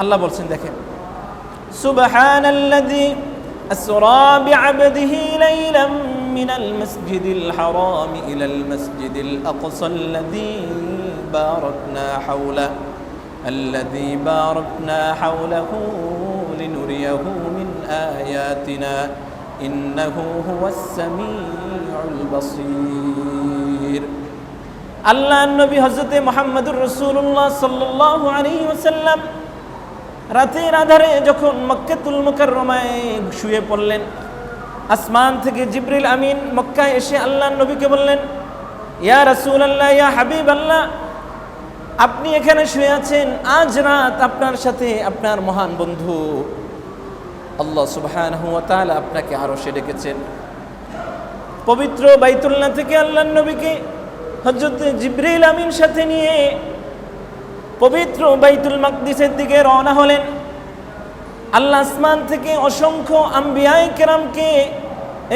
আল্লাহ বলছেন দেখেন সুবহানাল্লাযী أسرى بعبده ليلا من المسجد الحرام إلى المسجد الأقصى الذي باركنا حوله الذي باركنا حوله لنريه من آياتنا إنه هو السميع البصير আল্লাহ নবী হজরতে মোহাম্মদুর রসুল্লাহ সাল্লাহ আলী ওসাল্লাম রাতের আধারে যখন মক্কাতুল মুকাররমায় শুয়ে পড়লেন, আসমান থেকে জিবরিল আমিন মক্কায় এসে আল্লাহ নবীকে বললেন, ইয়া রাসূল আল্লাহ ইয়া হাবিব আল্লাহ আপনি এখানে শুয়ে আছেন, আজ রাত আপনার সাথে আপনার মহান বন্ধু। আল্লাহ সুবহানাহু ওয়া আপনাকে আরও সে ডেকেছেন। পবিত্র বাইতুল্লাহ থেকে আল্লাহ নবীকে হজরত জিব্রিল আমিন সাথে নিয়ে পবিত্র বাইতুল মাকদিসের দিকে রওনা হলেন। আল্লাহ আসমান থেকে অসংখ্য আম্বিয়ায় কেরামকে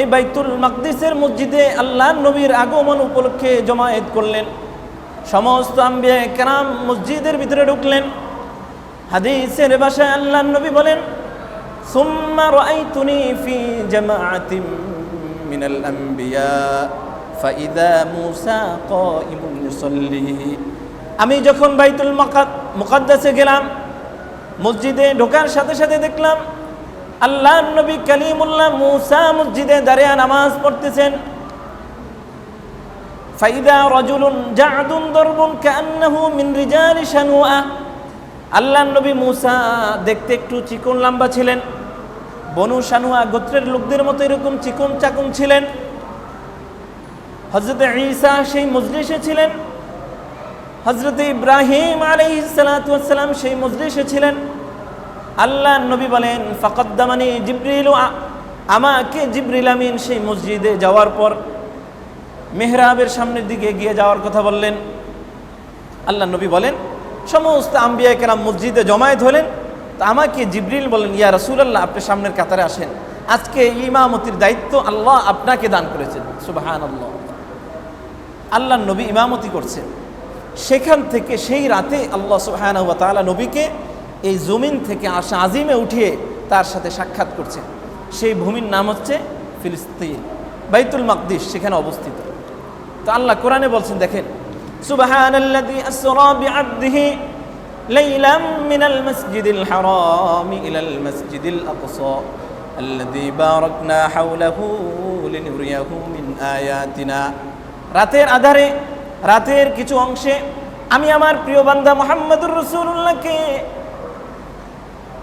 এই বাইতুল মাকদিসের মসজিদে আল্লাহ নবীর আগমন উপলক্ষে জমায়েত করলেন। সমস্ত আম্বিয়ায় কেরাম মসজিদের ভিতরে ঢুকলেন। হাদিসের ভাষায় আল্লাহ নবী বলেন, সুম্মা রাআইতুনি ফি জামাআতিন মিনাল আম্বিয়া, ফাইদা মুসা কাইমুন ইউসাল্লি। আমি যখন বাইতুল মুকাদ্দাসে গেলাম, মসজিদে ঢোকার সাথে সাথে দেখলাম আল্লাহ নবী কালিমুল্লাহ মুসা মসজিদে দাঁড়িয়ে নামাজ পড়তেছেন। ফাইদা রজুলুন জাদুন দরবুন কান্নাহু মিন রিজালি শানুআ। আল্লাহ নবী মুসা দেখতে একটু চিকন লম্বা ছিলেন। বনু শানুয়া গোত্রের লোকদের মতো এরকম চিকন চাকুন ছিলেন। হজরত ঈসা সেই মজলিসে ছিলেন। হজরত ইব্রাহিম আলাইসালাম সেই মজলিসে ছিলেন। আল্লাহ নবী বলেন ফকদ্দামানি জিব্রিল আমাকে জিব্রিল আমিন সেই মসজিদে যাওয়ার পর মেহরাবের সামনের দিকে গিয়ে যাওয়ার কথা বললেন। আল্লাহ নবী বলেন, সমস্ত আম্বিয়া কেরাম মসজিদে জমায়েত হলেন। তা আমাকে জিব্রিল বলেন, ইয়া রসুলাল্লাহ, আপনি সামনের কাতারে আসেন। আজকে ইমামতির দায়িত্ব আল্লাহ আপনাকে দান করেছেন। সুবাহান আল্লাহ আল্লাহ নবী ইমামতি করছেন। সেখান থেকে সেই রাতে আল্লাহ সুবহানাহু ওয়া তাআলা নবীকে এই জমিন থেকে আসা আজিমে উঠিয়ে তার সাথে সাক্ষাৎ করছেন সেই ভূমির নাম হচ্ছে ফিলিস্তিন বাইতুল মাকদিস সেখানে অবস্থিত তো আল্লাহ কোরআনে বলছেন দেখেন সুবহানাল্লাযী আসরা বিআবদিহি লাইলাম মিনাল মাসজিদিল হারাম ইলাল মাসজিদিল আকসা الذي باركنا حوله لنريه من آياتنا রাতের আধারে রাতের কিছু অংশে আমি আমার প্রিয় বান্দা মোহাম্মদুর রসুল্লাহকে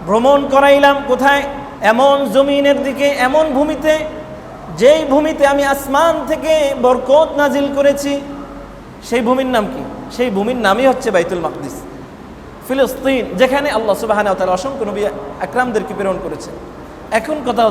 ভ্রমণ করাইলাম কোথায়? এমন জমিনের দিকে, এমন ভূমিতে, যেই ভূমিতে আমি আসমান থেকে বরকত নাজিল করেছি, সেই ভূমির নাম কি? সেই ভূমির নামই হচ্ছে বাইতুল মাকদিস। ফিলিস্তিন, যেখানে আল্লাহ সুবাহ অসংখ্য নবী আকরামদেরকে প্রেরণ করেছে এখন কথা